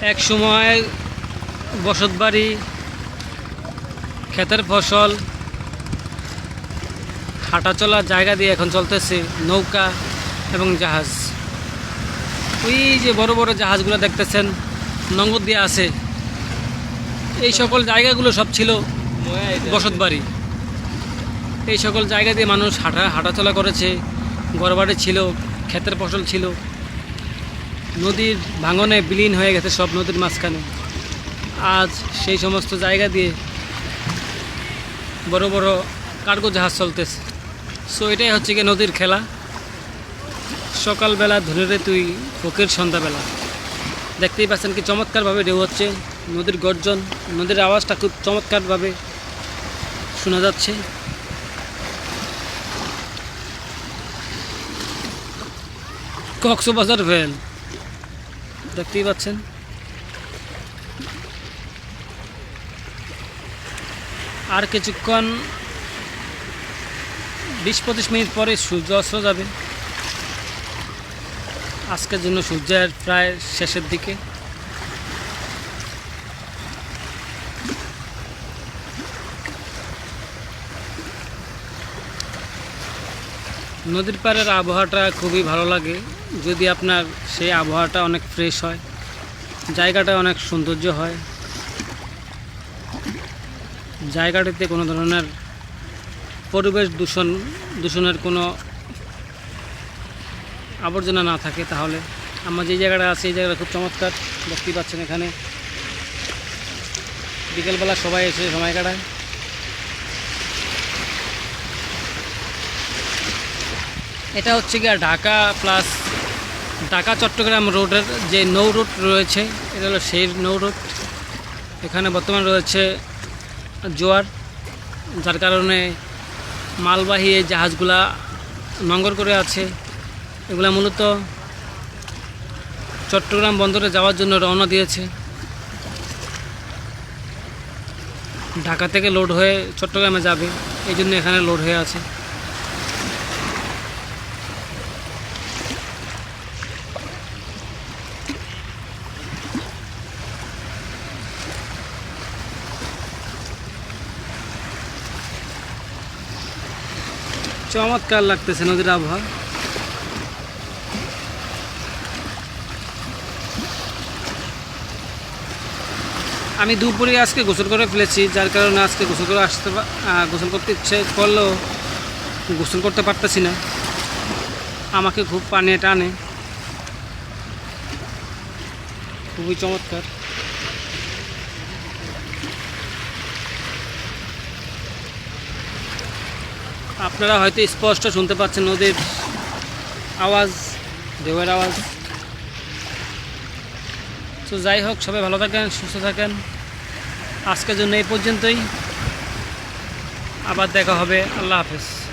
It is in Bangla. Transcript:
এক সময় বসতবাড়ি ক্ষেতের ফসল, হাঁটা চলার জায়গা দিয়ে এখন চলতেছে নৌকা এবং জাহাজ। ওই যে বড় বড় জাহাজগুলো দেখতেছেন নঙ্গর দিয়ে আছে। এই সকল জায়গাগুলো সব ছিল বসতবাড়ি এই সকল জায়গা দিয়ে মানুষ হাঁটা, হাঁটাচলা করেছে। ঘরবাড়ি ছিল, ক্ষেতের ফসল ছিল। নদীর ভাঙনে বিলীন হয়ে গেছে সব নদীর মাঝখানে। আজ সেই সমস্ত জায়গা দিয়ে বড় বড় কার্গো জাহাজ চলতেছে। সো এটাই হচ্ছে কি নদীর খেলা। সকালবেলা ধরে রে তুই ফকির, সন্ধ্যাবেলা। দেখতেই পাচ্ছেন কি চমৎকারভাবে ঢেউ হচ্ছে। নদীর গর্জন, নদীর আওয়াজটা খুব চমৎকারভাবে শোনা যাচ্ছে। কক্সবাজার ভ্যাল। দেখতেই পাচ্ছেন। আর কিছুক্ষণ বিশ পঁচিশ মিনিট পরে সূর্য অস্ত যাবে। আজকের জন্য সূর্যের প্রায় শেষের দিকে। নদীর পাড়ের আবহাওয়াটা খুবই ভালো লাগে। যদি আপনার সেই আবহাওয়াটা অনেক ফ্রেশ হয়, জায়গাটা অনেক সৌন্দর্য হয়, জায়গাটিতে কোনো ধরনের পরিবেশ দূষণ, দূষণের কোনো আবর্জনা না থাকে, তাহলে আমরা যে জায়গাটা আছি, এই জায়গাটা খুব চমৎকার। দেখতেই পাচ্ছেন এখানে। বিকেলবেলা সবাই এসে সময় কাটায়। এটা হচ্ছে গিয়ে ঢাকা প্লাস ঢাকা চট্টগ্রাম রোডের যে নৌ রুট রয়েছে, এটা হলো সেই নৌ রুট এখানে বর্তমান রয়েছে জোয়ার, যার কারণে মালবাহী এই জাহাজগুলা নঙ্গর করে আছে। এগুলা মূলত চট্টগ্রাম বন্দরে যাওয়ার জন্য রওনা দিয়েছে। ঢাকা থেকে লোড হয়ে চট্টগ্রামে যাবে, এই জন্য এখানে লোড হয়ে আছে। চমৎকার লাগতেছে নদীর আবহাওয়া। আমি দুপুরে আজকে গোসল করে ফেলেছি, যার কারণে আজকে গোসল করে আসতে গোসল করতে ইচ্ছে করলেও গোসল করতে পারতেছি না। আমাকে খুব পানি টানে। খুবই চমৎকার। আপনারা হয়তো স্পষ্ট শুনতে পাচ্ছেন নদীর আওয়াজ, ঢেউয়ের আওয়াজ। তো যাই হোক, সবাই ভালো থাকেন, সুস্থ থাকেন। আজকের জন্য এই পর্যন্তই। আবার দেখা হবে। আল্লাহ হাফেজ।